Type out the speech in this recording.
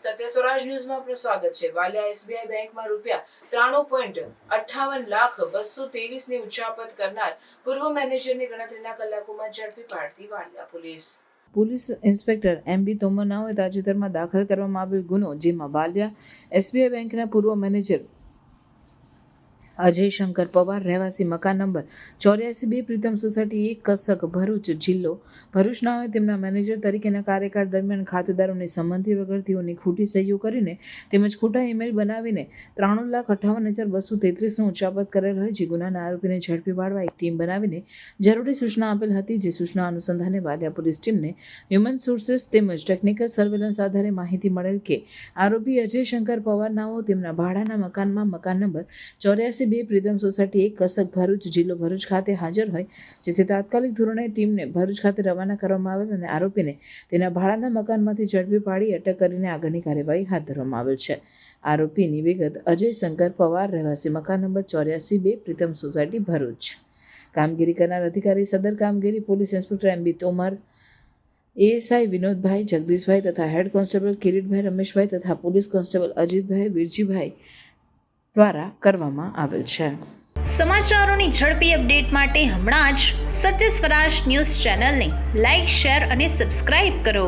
સત્ય સ્વરાજ ન્યૂઝમાં આપનું સ્વાગત છે. વાલિયા એસબીઆઈ બેંકમાં રૂપિયા ત્રાણું પોઈન્ટ અઠાવન લાખ બસો ની ઉચાપત કરનાર પૂર્વ મેનેજરની ગણતરીના કલાકોમાં ઝડપી પાડતી Valia police. Police inspector M B તોમરનાઓએ તાજેતરમાં દાખલ કરવામાં આવેલ ગુનો, જેમાં વાલિયા એસબીઆઈ બેંકના પૂર્વ મેનેજર અજય શંકર પવાર, રહેવાસી મકાન નંબર ચોર્યાસી બે પ્રીતમ સોસાયટી એક, કસક, ભરૂચ જિલ્લો. ભરૂચનાઓએ તેમના મેનેજર તરીકેના કાર્યકાળ દરમિયાન ખાતેદારોની સંમતિ વગર તેઓની ખોટી સહીઓ કરીને તેમજ ખોટા ઈમેલ બનાવીને ત્રાણું લાખ અઠ્ઠાવન હજાર બસો તેત્રીસનો ઉચ્ચાપત કરેલ હોય જે ગુનાના આરોપીને ઝડપી પાડવા એક ટીમ બનાવીને જરૂરી સૂચના આપેલ હતી, જે સૂચના અનુસંધાને વાલિયા પોલીસ ટીમને હ્યુમન સોર્સિસ તેમજ ટેકનિકલ સર્વેલન્સ આધારે માહિતી મળેલ કે આરોપી અજય શંકર પવાર નાઓ તેમના ભાડાના મકાનમાં મકાન નંબર ચોર્યાસી બે પ્રીતમ સોસાયટી એક કસક ભરૂચ જિલ્લો ભરૂચ ખાતે હાજર હોય, જેથી તાત્કાલિક ધોરણે ટીમને ભરૂચ ખાતે રવાના કરવામાં આવેલ અને આરોપીને તેના ભાડાના મકાનમાંથી ઝડપી પાડી અટક કરીને આગળની કાર્યવાહી હાથ ધરવામાં આવેલ છે. આરોપીની વિગત અજય શંકર પવાર, રહેવાસી મકાન નંબર ચોર્યાસી બે, પ્રીતમ સોસાયટી ભરૂચ. કામગીરી કરનાર અધિકારી સદર કામગીરી, police inspector M B Tomar, ASI Vinodbhai, Jagdishbhai તથા હેડ કોન્સ્ટેબલ કિરીટભાઈ રમેશભાઈ તથા પોલીસ કોન્સ્ટેબલ અજીતભાઈ, વીરજીભાઈ દ્વારા કરવામાં આવેલ છે. સમાચારોની ઝડપી અપડેટ માટે હમણાં જ સત્ય સ્વરાજ ન્યૂઝ ચેનલને લાઇક શેર અને સબસ્ક્રાઇબ કરો.